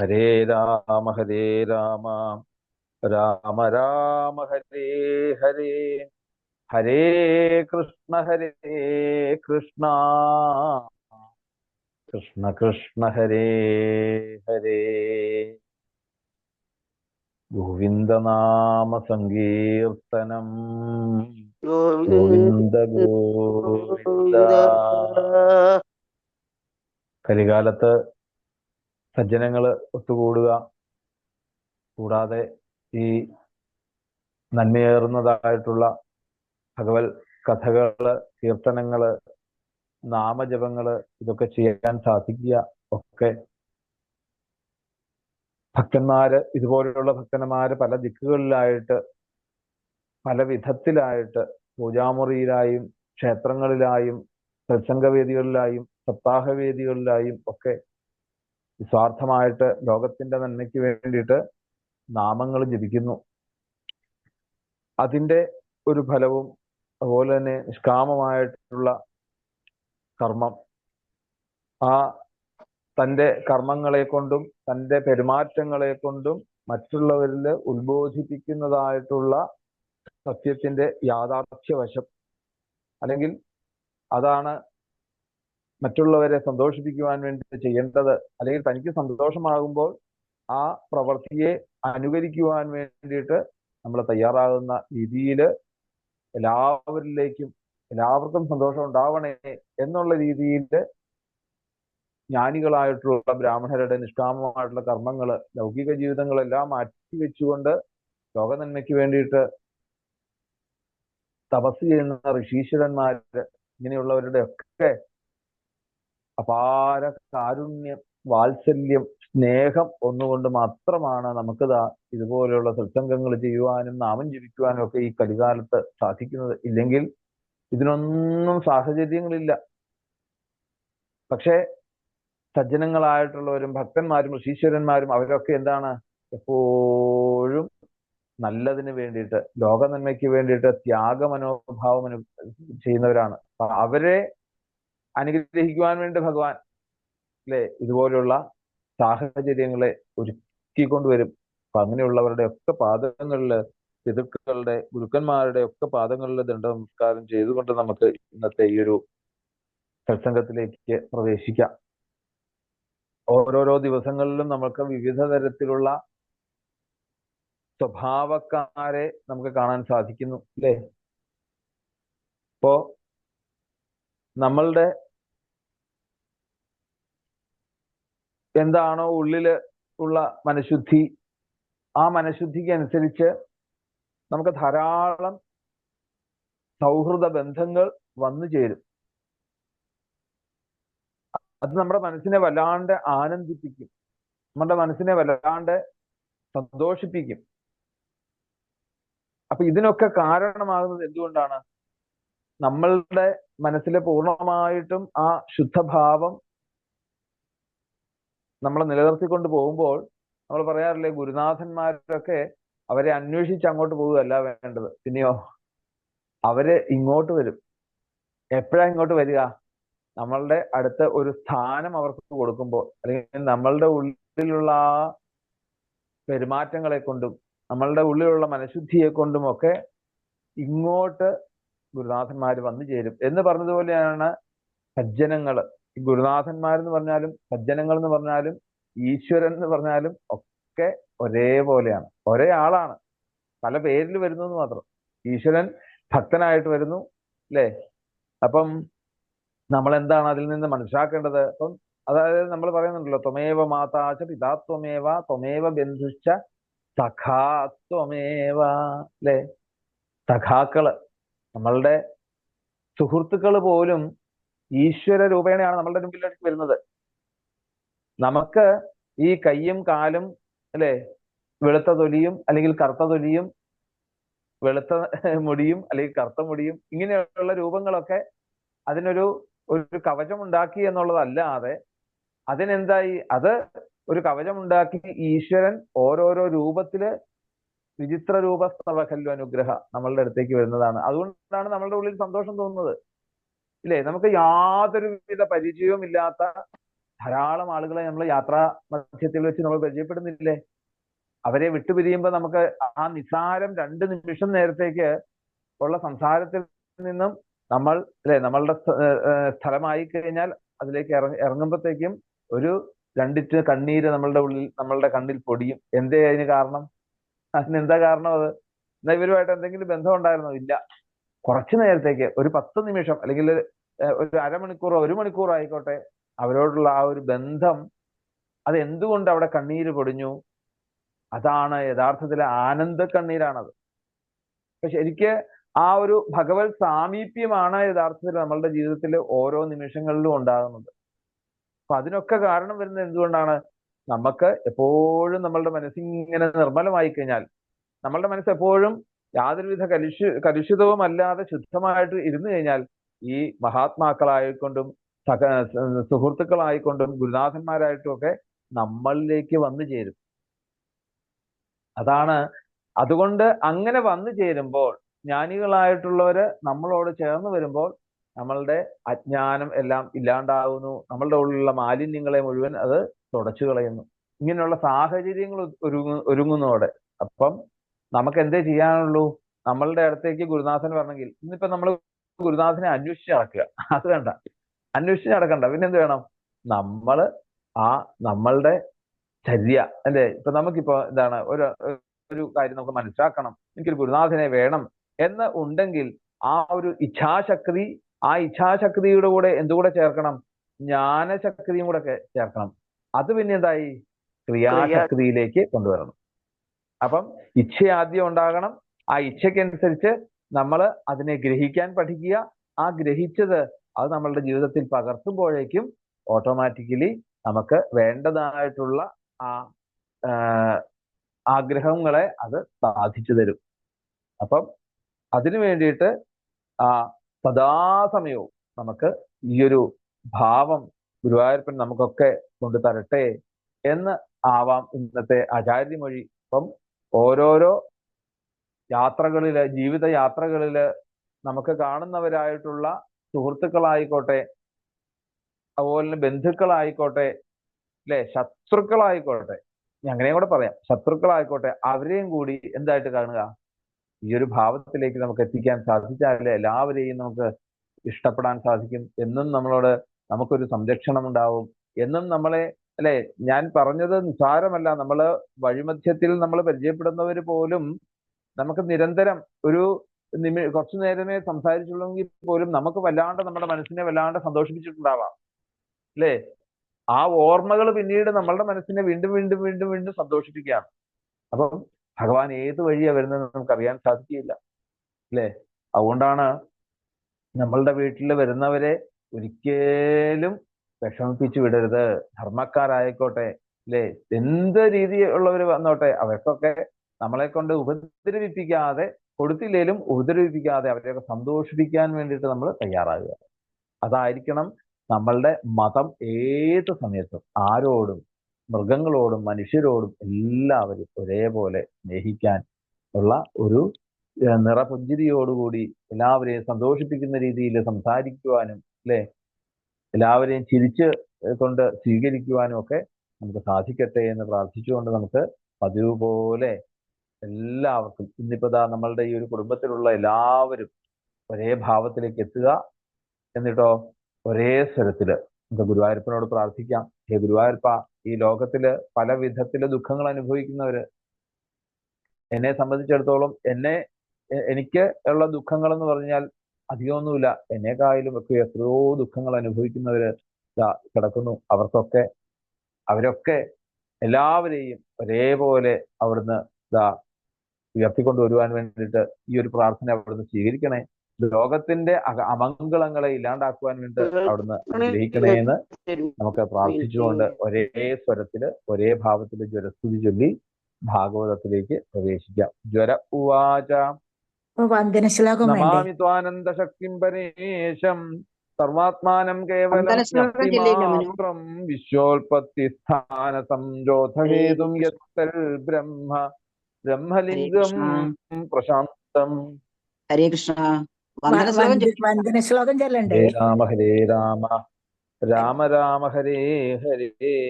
ഹരേ രാമ ഹരേ രാമ. രാമ രാമ ഹരേ ഹരേ. ഹരേ കൃഷ്ണ ഹരേ കൃഷ്ണ. കൃഷ്ണ കൃഷ്ണ ഹരേ ഹരേ. ഗോവിന്ദനാമ സങ്കീർത്തനം. ഗോവിന്ദ ഗോവിന്ദ കലികാലത്ത് സജ്ജനങ്ങൾ ഒത്തുകൂടുക. കൂടാതെ ഈ നന്മയേറുന്നതായിട്ടുള്ള ഭഗവത് കഥകൾ കീർത്തനങ്ങൾ നാമജപങ്ങൾ ഇതൊക്കെ ചെയ്യാൻ സാധിക്കുക ഒക്കെ ഭക്തന്മാര് ഇതുപോലെയുള്ള ഭക്തന്മാര് പല ദിക്കുകളിലായിട്ട് പല വിധത്തിലായിട്ട് പൂജാമുറിയിലായും ക്ഷേത്രങ്ങളിലായും സത്സംഗവേദികളിലായും സപ്താഹവേദികളിലായും ഒക്കെ നിസ്വാർത്ഥമായിട്ട് ലോകത്തിന്റെ നന്മയ്ക്ക് വേണ്ടിയിട്ട് നാമങ്ങൾ ജപിക്കുന്നു. അതിന്റെ ഒരു ഫലവും അതുപോലെ തന്നെ നിഷ്കാമമായിട്ടുള്ള കർമ്മം. ആ തന്റെ കർമ്മങ്ങളെ കൊണ്ടും തന്റെ പെരുമാറ്റങ്ങളെ കൊണ്ടും മറ്റുള്ളവരിൽ ഉത്ബോധിപ്പിക്കുന്നതായിട്ടുള്ള സത്യത്തിന്റെ യാഥാർത്ഥ്യവശം. അല്ലെങ്കിൽ അതാണ് മറ്റുള്ളവരെ സന്തോഷിപ്പിക്കുവാൻ വേണ്ടി ചെയ്യേണ്ടത് അല്ലെങ്കിൽ തനിക്ക് സന്തോഷമാകുമ്പോൾ ആ പ്രവൃത്തിയെ അനുകരിക്കുവാൻ വേണ്ടിയിട്ട് നമ്മൾ തയ്യാറാകുന്ന രീതിയിൽ എല്ലാവരിലേക്കും എല്ലാവർക്കും സന്തോഷം ഉണ്ടാവണേ എന്നുള്ള രീതിയിൽ ജ്ഞാനികളായിട്ടുള്ള ബ്രാഹ്മണരുടെ നിഷ്കാമമായിട്ടുള്ള കർമ്മങ്ങൾ ലൗകിക ജീവിതങ്ങളെല്ലാം മാറ്റി വെച്ചുകൊണ്ട് ലോകനന്മയ്ക്ക് വേണ്ടിയിട്ട് തപസ് ചെയ്യുന്ന ഋഷീശ്വരന്മാര് ഇങ്ങനെയുള്ളവരുടെ ഒക്കെ അപാര കാരുണ്യം വാത്സല്യം സ്നേഹം ഒന്നുകൊണ്ട് മാത്രമാണ് നമുക്ക് ഇതുപോലെയുള്ള സത്സംഗങ്ങൾ ചെയ്യുവാനും നാമം ജപിക്കുവാനും ഒക്കെ ഈ കലികാലത്ത് സാധിക്കുന്നത്. ഇല്ലെങ്കിൽ ഇതിനൊന്നും സാഹചര്യങ്ങളില്ല. പക്ഷേ സജ്ജനങ്ങളായിട്ടുള്ളവരും ഭക്തന്മാരും ഋഷീശ്വരന്മാരും അവരൊക്കെ എന്താണ്? എപ്പോഴും നല്ലതിന് വേണ്ടിയിട്ട് ലോകനന്മയ്ക്ക് വേണ്ടിയിട്ട് ത്യാഗ മനോഭാവം ചെയ്യുന്നവരാണ്. അവരെ അനുഗ്രഹിക്കുവാൻ വേണ്ടി ഭഗവാൻ അല്ലെ ഇതുപോലെയുള്ള സാഹചര്യങ്ങളെ ഒരുക്കിക്കൊണ്ടുവരും. അപ്പൊ അങ്ങനെയുള്ളവരുടെ ഒക്കെ പാദങ്ങളിൽ പിതൃക്കളുടെ ഗുരുക്കന്മാരുടെ ഒക്കെ പാദങ്ങളിൽ ദണ്ഡ നമസ്കാരം ചെയ്തുകൊണ്ട് നമുക്ക് ഇന്നത്തെ ഈ ഒരു സത്സംഗത്തിലേക്ക് പ്രവേശിക്കാം. ഓരോരോ ദിവസങ്ങളിലും നമുക്ക് വിവിധ തരത്തിലുള്ള സ്വഭാവക്കാരെ നമുക്ക് കാണാൻ സാധിക്കുന്നു അല്ലേ ഇപ്പോ നമ്മളുടെ എന്താണോ ഉള്ളിൽ ഉള്ള മനഃശുദ്ധി ആ മനഃശുദ്ധിക്ക് അനുസരിച്ച് നമുക്ക് ധാരാളം സൗഹൃദ ബന്ധങ്ങൾ വന്നു ചേരും. അത് നമ്മുടെ മനസ്സിനെ വല്ലാണ്ട് ആനന്ദിപ്പിക്കും. നമ്മുടെ മനസ്സിനെ വല്ലാണ്ട് സന്തോഷിപ്പിക്കും. അപ്പൊ ഇതിനൊക്കെ കാരണമാകുന്നത് എന്തുകൊണ്ടാണ്? നമ്മളുടെ മനസ്സിലെ പൂർണമായിട്ടും ആ ശുദ്ധഭാവം നമ്മൾ നിലനിർത്തിക്കൊണ്ട് പോകുമ്പോൾ നമ്മൾ പറയാറില്ലേ ഗുരുനാഥന്മാരൊക്കെ അവരെ അന്വേഷിച്ച് അങ്ങോട്ട് പോവുകയല്ല വേണ്ടത്. പിന്നെയോ? അവർ ഇങ്ങോട്ട് വരും. എപ്പോഴാ ഇങ്ങോട്ട് വരിക? നമ്മളുടെ അടുത്ത ഒരു സ്ഥാനം അവർക്ക് കൊടുക്കുമ്പോൾ അല്ലെങ്കിൽ നമ്മളുടെ ഉള്ളിലുള്ള ആ പെരുമാറ്റങ്ങളെ കൊണ്ടും നമ്മളുടെ ഉള്ളിലുള്ള മനഃശുദ്ധിയെ കൊണ്ടും ഒക്കെ ഇങ്ങോട്ട് ഗുരുനാഥന്മാർ വന്നു ചേരും. എന്ന് പറഞ്ഞതുപോലെയാണ് സജ്ജനങ്ങൾ. ഈ ഗുരുനാഥന്മാർ എന്ന് പറഞ്ഞാലും സജ്ജനങ്ങൾ എന്ന് പറഞ്ഞാലും ഈശ്വരൻ എന്ന് പറഞ്ഞാലും ഒക്കെ ഒരേപോലെയാണ്. ഒരേ ആളാണ്. പല പേരിൽ വരുന്നു എന്ന് മാത്രം. ഈശ്വരൻ ഭക്തനായിട്ട് വരുന്നു അല്ലേ അപ്പം നമ്മൾ എന്താണ് അതിൽ നിന്ന് മനസ്സിലാക്കേണ്ടത്? അപ്പം അതായത് നമ്മൾ പറയുന്നുണ്ടല്ലോ ത്വമേവ മാതാച്ച പിതാ ത്വമേവ ത്വമേവ ബന്ധുശ്ച സഖാത്വമേവ അല്ലേ സഖാക്കൾ നമ്മളുടെ സുഹൃത്തുക്കൾ പോലും ഈശ്വര രൂപേണയാണ് നമ്മളുടെ മുമ്പിലേക്ക് വരുന്നത്. നമുക്ക് ഈ കയ്യും കാലും അല്ലെ? വെളുത്ത തൊലിയും അല്ലെങ്കിൽ കറുത്ത തൊലിയും വെളുത്ത മുടിയും അല്ലെങ്കിൽ കറുത്ത മുടിയും ഇങ്ങനെയുള്ള രൂപങ്ങളൊക്കെ അതിനൊരു ഒരു കവചം ഉണ്ടാക്കി എന്നുള്ളതല്ലാതെ അതിനെന്തായി? അത് ഒരു കവചം ഉണ്ടാക്കി ഈശ്വരൻ ഓരോരോ രൂപത്തിൽ വിചിത്ര രൂപ സ്തവഖല്ലു അനുഗ്രഹ നമ്മളുടെ അടുത്തേക്ക് വരുന്നതാണ്. അതുകൊണ്ടാണ് നമ്മളുടെ ഉള്ളിൽ സന്തോഷം തോന്നുന്നത്. ഇല്ലേ? നമുക്ക് യാതൊരുവിധ പരിചയവും ഇല്ലാത്ത ധാരാളം ആളുകളെ നമ്മൾ യാത്രാ മധ്യത്തിൽ വെച്ച് നമ്മൾ പരിചയപ്പെടുന്നില്ലേ? അവരെ വിട്ടുപിരിയുമ്പോൾ നമുക്ക് ആ നിസാരം രണ്ട് നിമിഷം നേരത്തേക്ക് ഉള്ള സംസാരത്തിൽ നിന്നും നമ്മൾ അല്ലെ നമ്മളുടെ സ്ഥലമായി കഴിഞ്ഞാൽ അതിലേക്ക് ഇറങ്ങി ഇറങ്ങുമ്പോഴത്തേക്കും ഒരു രണ്ടിറ്റ് കണ്ണീര് നമ്മളുടെ ഉള്ളിൽ നമ്മളുടെ കണ്ണിൽ പൊടിയും. എന്തേ അതിന് കാരണം? അതിന് എന്താ കാരണം അത്? എന്നാ ഇവരുമായിട്ട് എന്തെങ്കിലും ബന്ധം ഉണ്ടായിരുന്നോ? ഇല്ല. കുറച്ചു നേരത്തേക്ക് ഒരു പത്ത് നിമിഷം അല്ലെങ്കിൽ ഒരു അരമണിക്കൂറോ ഒരു മണിക്കൂറോ ആയിക്കോട്ടെ അവരോടുള്ള ആ ഒരു ബന്ധം അത് എന്തുകൊണ്ട് അവിടെ കണ്ണീര് പൊടിഞ്ഞു? അതാണ് യഥാർത്ഥത്തിലെ ആനന്ദ കണ്ണീരാണത്. അപ്പൊ ശരിക്ക് ആ ഒരു ഭഗവത് സാമീപ്യമാണ് യഥാർത്ഥത്തിൽ നമ്മളുടെ ജീവിതത്തിൽ ഓരോ നിമിഷങ്ങളിലും ഉണ്ടാകുന്നത്. അപ്പൊ അതിനൊക്കെ കാരണം വരുന്നത് എന്തുകൊണ്ടാണ്? നമുക്ക് എപ്പോഴും നമ്മളുടെ മനസ്സിങ്ങനെ നിർമ്മലമായി കഴിഞ്ഞാൽ നമ്മളുടെ മനസ്സ് എപ്പോഴും യാതൊരുവിധ കലുഷി കലുഷിതവും അല്ലാതെ ശുദ്ധമായിട്ട് ഇരുന്നു കഴിഞ്ഞാൽ ഈ മഹാത്മാക്കളായിക്കൊണ്ടും സഹ സുഹൃത്തുക്കളായിക്കൊണ്ടും ഗുരുനാഥന്മാരായിട്ടും ഒക്കെ നമ്മളിലേക്ക് വന്നു ചേരും. അതാണ് അതുകൊണ്ട് അങ്ങനെ വന്നു ചേരുമ്പോൾ ജ്ഞാനികളായിട്ടുള്ളവര് നമ്മളോട് ചേർന്ന് വരുമ്പോൾ നമ്മളുടെ അജ്ഞാനം എല്ലാം ഇല്ലാണ്ടാവുന്നു. നമ്മളുടെ ഉള്ളിലുള്ള മാലിന്യങ്ങളെ മുഴുവൻ അത് തുടച്ചു കളയുന്നു. ഇങ്ങനെയുള്ള സാഹചര്യങ്ങൾ ഒരുങ്ങു ഒരുങ്ങുന്നതോടെ. അപ്പം നമുക്ക് എന്തേ ചെയ്യാനുള്ളൂ? നമ്മളുടെ അടുത്തേക്ക് ഗുരുനാഥൻ പറഞ്ഞെങ്കിൽ ഇന്നിപ്പോ നമ്മൾ ഗുരുനാഥനെ അന്വേഷിച്ച് നടക്കുക. അത് വേണ്ട. അന്വേഷിച്ച് നടക്കണ്ട. പിന്നെ എന്ത് വേണം? നമ്മൾ ആ നമ്മളുടെ ചര്യ അല്ലെ? ഇപ്പൊ നമുക്കിപ്പോ എന്താണ് ഒരു ഒരു കാര്യം നമുക്ക് മനസ്സിലാക്കണം. എനിക്കൊരു ഗുരുനാഥനെ വേണം എന്ന് ഉണ്ടെങ്കിൽ ആ ഒരു ഇച്ഛാശക്തി ആ ഇച്ഛാശക്തിയുടെ കൂടെ എന്തുകൂടെ ചേർക്കണം? ജ്ഞാനശക്തിയും കൂടെ ചേർക്കണം. അത് പിന്നെ എന്തായി ക്രിയാശക്തിയിലേക്ക് കൊണ്ടുവരണം. അപ്പം ഇച്ഛ ആദ്യം ഉണ്ടാകണം. ആ ഇച്ഛയ്ക്കനുസരിച്ച് നമ്മൾ അതിനെ ഗ്രഹിക്കാൻ പഠിക്കുക. ആ ഗ്രഹിച്ചത് അത് നമ്മളുടെ ജീവിതത്തിൽ പകർത്തുമ്പോഴേക്കും ഓട്ടോമാറ്റിക്കലി നമുക്ക് വേണ്ടതായിട്ടുള്ള ആ ആഗ്രഹങ്ങളെ അത് സാധിച്ചു തരും. അപ്പം അതിനു വേണ്ടിയിട്ട് ആ സദാസമയവും നമുക്ക് ഈയൊരു ഭാവം ഗുരുവായൂരപ്പൻ നമുക്കൊക്കെ കൊണ്ടു തരട്ടെ എന്ന് ആവാം ഇന്നത്തെ ആചാര്യമൊഴി. അപ്പം ഓരോരോ യാത്രകളിൽ ജീവിത യാത്രകളിൽ നമുക്ക് കാണുന്നവരായിട്ടുള്ള സുഹൃത്തുക്കളായിക്കോട്ടെ അതുപോലെ തന്നെ ബന്ധുക്കളായിക്കോട്ടെ അല്ലെ? ശത്രുക്കളായിക്കോട്ടെ അങ്ങനെയും കൂടെ പറയാം. ശത്രുക്കളായിക്കോട്ടെ അവരെയും കൂടി എന്തായിട്ട് കാണുക? ഈ ഒരു ഭാവത്തിലേക്ക് നമുക്ക് എത്തിക്കാൻ സാധിച്ചാലേ എല്ലാവരെയും നമുക്ക് ഇഷ്ടപ്പെടാൻ സാധിക്കും. എന്നും നമ്മളോട് നമുക്കൊരു സംരക്ഷണം ഉണ്ടാവും. എന്നും നമ്മളെ അല്ലെ? ഞാൻ പറഞ്ഞത് നിസാരമല്ല നമ്മൾ വഴിമധ്യത്തിൽ നമ്മൾ പരിചയപ്പെടുന്നവർ പോലും നമുക്ക് നിരന്തരം ഒരു നിമി കുറച്ചു നേരമേ സംസാരിച്ചുള്ളെങ്കിൽ പോലും നമുക്ക് വല്ലാണ്ട് നമ്മുടെ മനസ്സിനെ വല്ലാണ്ട് സന്തോഷിപ്പിച്ചിട്ടുണ്ടാവാം. അല്ലേ? ആ ഓർമ്മകൾ പിന്നീട് നമ്മളുടെ മനസ്സിനെ വീണ്ടും വീണ്ടും വീണ്ടും വീണ്ടും സന്തോഷിപ്പിക്കുകയാണ്. അപ്പം ഭഗവാൻ ഏത് വഴിയാ വരുന്നത് നമുക്ക് അറിയാൻ സാധിക്കില്ല അല്ലേ? അതുകൊണ്ടാണ് നമ്മളുടെ വീട്ടിൽ വരുന്നവരെ ഒരിക്കലും വിഷമിപ്പിച്ചു വിടരുത്. ധർമ്മക്കാരായിക്കോട്ടെ. അല്ലെ എന്ത് രീതിയുള്ളവർ വന്നോട്ടെ അവർക്കൊക്കെ നമ്മളെ കൊണ്ട് ഉപദ്രവിപ്പിക്കാതെ കൊടുത്തില്ലേലും ഉപദ്രവിപ്പിക്കാതെ അവരെയൊക്കെ സന്തോഷിപ്പിക്കാൻ വേണ്ടിയിട്ട് നമ്മൾ തയ്യാറാകുക. അതായിരിക്കണം നമ്മളുടെ മതം ഏത് സമയത്തും ആരോടും മൃഗങ്ങളോടും മനുഷ്യരോടും എല്ലാവരും ഒരേപോലെ സ്നേഹിക്കാൻ ഉള്ള ഒരു നിറപുഞ്ചിരിയോടുകൂടി എല്ലാവരെയും സന്തോഷിപ്പിക്കുന്ന രീതിയിൽ സംസാരിക്കുവാനും അല്ലെ എല്ലാവരെയും ചിരിച്ച് കൊണ്ട് സ്വീകരിക്കുവാനും ഒക്കെ നമുക്ക് സാധിക്കട്ടെ എന്ന് പ്രാർത്ഥിച്ചുകൊണ്ട് നമുക്ക് പതിവ് പോലെ എല്ലാവർക്കും ഇന്നിപ്പോ ദാ നമ്മളുടെ ഈ ഒരു കുടുംബത്തിലുള്ള എല്ലാവരും ഒരേ ഭാവത്തിലേക്ക് എത്തുക. എന്നിട്ടോ ഒരേ സ്വരത്തിൽ നമുക്ക് ഗുരുവായൂരപ്പനോട് പ്രാർത്ഥിക്കാം. ഹേ ഗുരുവായൂരപ്പ ഈ ലോകത്തിൽ പല വിധത്തിൽ ദുഃഖങ്ങൾ അനുഭവിക്കുന്നവര് എന്നെ സംബന്ധിച്ചിടത്തോളം എന്നെ എനിക്ക് ഉള്ള ദുഃഖങ്ങൾ എന്ന് പറഞ്ഞാൽ അധികമൊന്നുമില്ല. എന്നെക്കായാലും ഒക്കെ എത്രയോ ദുഃഖങ്ങൾ അനുഭവിക്കുന്നവര് കിടക്കുന്നു. അവർക്കൊക്കെ അവരൊക്കെ എല്ലാവരെയും ഒരേപോലെ അവിടുന്ന് ഇതാ ഉയർത്തിക്കൊണ്ടുവരുവാൻ വേണ്ടിയിട്ട് ഈ ഒരു പ്രാർത്ഥന അവിടുന്ന് സ്വീകരിക്കണേ. ലോകത്തിന്റെ അമംഗളങ്ങളെ ഇല്ലാണ്ടാക്കുവാൻ വേണ്ടി അവിടുന്ന് അനുഗ്രഹിക്കണേ എന്ന് നമുക്ക് പ്രാർത്ഥിച്ചുകൊണ്ട് ഒരേ സ്വരത്തിൽ ഒരേ ഭാവത്തിൽ ജ്വരസ്തുതി ചൊല്ലി ഭാഗവതത്തിലേക്ക് പ്രവേശിക്കാം. ജ്വര ഉവാച. വന്ദന ശ്ലോകം നമാമി ത്വാനന്ദ ശക്തിം പരേശം സർവാത്മാനം കേവലം. വ്യക്തിമാത്രം വിശ്വോൽപത്തി സ്ഥാന സംജോധഹേതും യത്തൽ ബ്രഹ്മ. ബ്രഹ്മലിംഗം പ്രശാന്തം. ഹരേ കൃഷ്ണ. വന്ദന ശ്ലോകം ചൊല്ലണ്ടേ? ഹരേ രാമ ഹരേ രാമ. രാമ രാമ ഹരേ ഹരേ.